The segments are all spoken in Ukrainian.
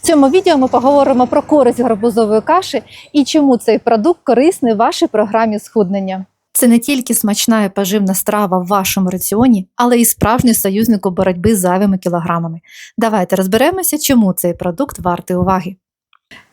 В цьому відео ми поговоримо про користь гарбузової каші і чому цей продукт корисний вашій програмі схуднення. Це не тільки смачна і поживна страва в вашому раціоні, але і справжній союзник у боротьби з зайвими кілограмами. Давайте розберемося, чому цей продукт вартий уваги.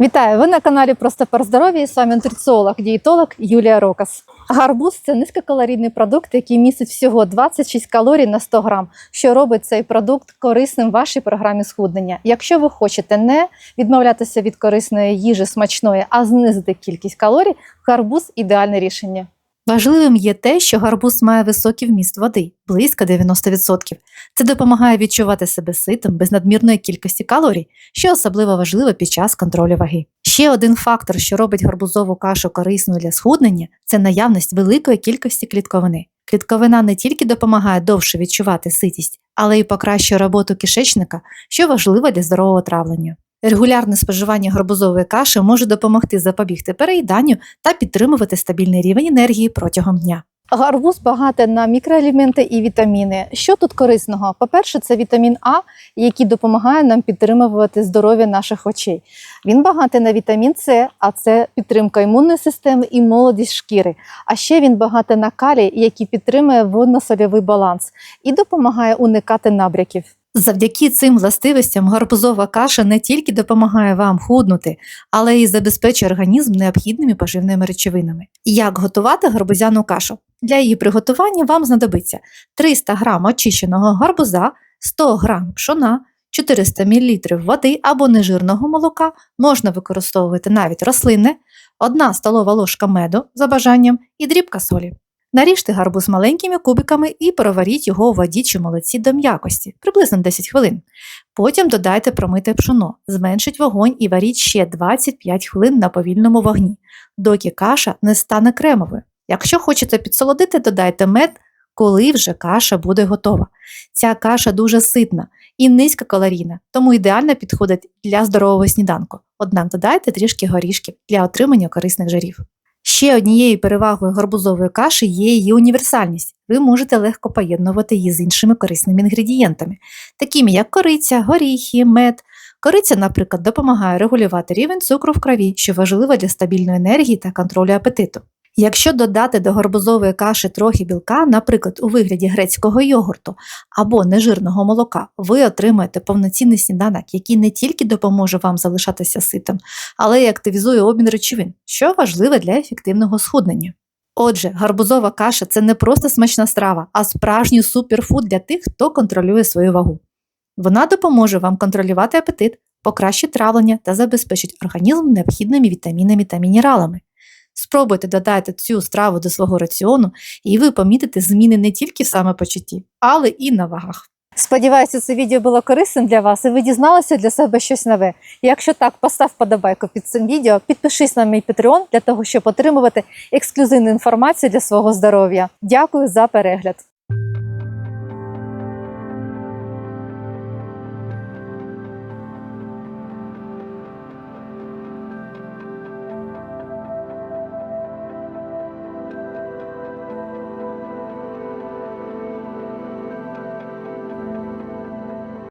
Вітаю! Ви на каналі Просто про здоров'я і з вами нутриціолог, дієтолог Юлія Рокас. Гарбуз це низькокалорійний продукт, який містить всього 26 калорій на 100 грам, що робить цей продукт корисним в вашій програмі схуднення. Якщо ви хочете не відмовлятися від корисної їжі смачної, а знизити кількість калорій, гарбуз ідеальне рішення. Важливим є те, що гарбуз має високий вміст води близько 90%. Це допомагає відчувати себе ситим без надмірної кількості калорій, що особливо важливо під час контролю ваги. Ще один фактор, що робить гарбузову кашу корисною для схуднення, це наявність великої кількості клітковини. Клітковина не тільки допомагає довше відчувати ситість, але й покращує роботу кишечника, що важливо для здорового травлення. Регулярне споживання гарбузової каші може допомогти запобігти переїданню та підтримувати стабільний рівень енергії протягом дня. Гарбуз багатий на мікроелементи і вітаміни. Що тут корисного? По-перше, це вітамін А, який допомагає нам підтримувати здоров'я наших очей. Він багатий на вітамін С, а це підтримка імунної системи і молодість шкіри. А ще він багатий на калій, який підтримує водно-сольовий баланс і допомагає уникати набряків. Завдяки цим властивостям гарбузова каша не тільки допомагає вам худнути, але й забезпечує організм необхідними поживними речовинами. Як готувати гарбузяну кашу? Для її приготування вам знадобиться 300 г очищеного гарбуза, 100 г пшона, 400 мл води або нежирного молока, можна використовувати навіть рослинне, 1 столова ложка меду за бажанням і дрібка солі. Наріжте гарбуз маленькими кубиками і проваріть його у воді чи молоці до м'якості, приблизно 10 хвилин. Потім додайте промите пшоно, зменшіть вогонь і варіть ще 25 хвилин на повільному вогні, доки каша не стане кремовою. Якщо хочете підсолодити, додайте мед, коли вже каша буде готова. Ця каша дуже ситна і низькокалорійна, тому ідеально підходить для здорового сніданку. Однак додайте трішки горішків для отримання корисних жирів. Ще однією перевагою гарбузової каші є її універсальність. Ви можете легко поєднувати її з іншими корисними інгредієнтами, такими як кориця, горіхи, мед. Кориця, наприклад, допомагає регулювати рівень цукру в крові, що важливо для стабільної енергії та контролю апетиту. Якщо додати до гарбузової каші трохи білка, наприклад, у вигляді грецького йогурту або нежирного молока, ви отримаєте повноцінний сніданок, який не тільки допоможе вам залишатися ситим, але й активізує обмін речовин, що важливо для ефективного схуднення. Отже, гарбузова каша це не просто смачна страва, а справжній суперфуд для тих, хто контролює свою вагу. Вона допоможе вам контролювати апетит, покращить травлення та забезпечить організм необхідними вітамінами та мінералами. Спробуйте додати цю страву до свого раціону, і ви помітите зміни не тільки в самопочутті, але і на вагах. Сподіваюся, це відео було корисним для вас і ви дізналися для себе щось нове. Якщо так, постав подобайку під цим відео, підпишись на мій Patreon для того, щоб отримувати ексклюзивну інформацію для свого здоров'я. Дякую за перегляд!